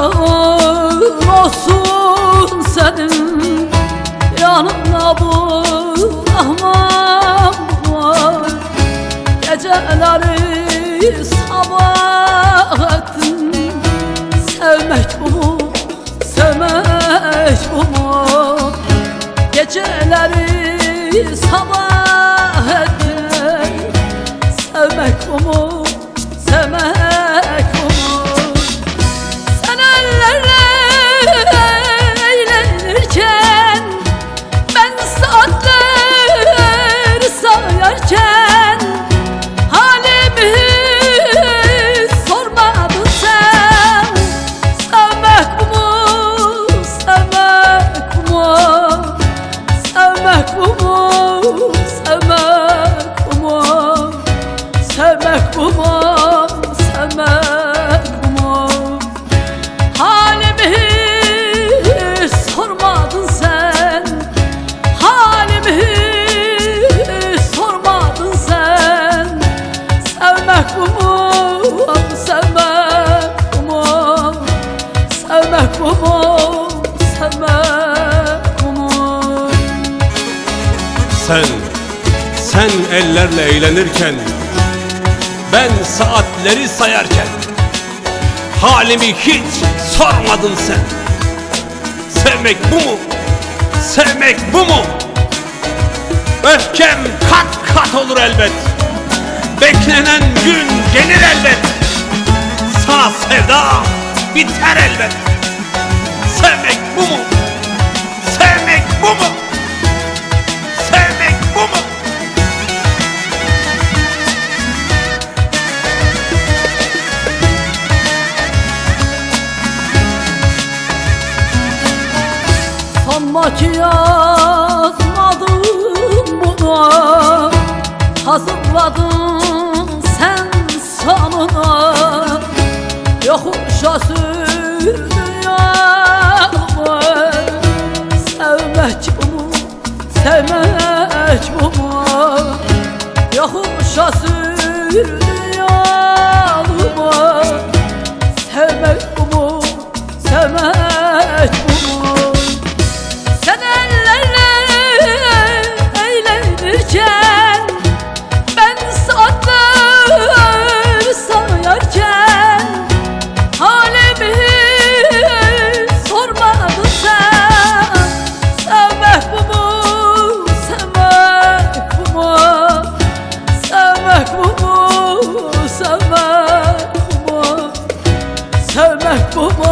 ocağın olsun senin Yanına bu ahmam var. Geceleri Sen, sen ellerle eğlenirken Ben saatleri sayarken Halimi hiç sormadın sen Sevmek bu mu? Sevmek bu mu? Öfkem kat kat olur elbet Beklenen gün gelir elbet Sana sevda biter elbet Sanma ki yazmadım bunu Hazırladın sen sanına Yokuşa sürdün yağmur Sevmek bu? Sevmek bu? Yokuşa sürdün Oh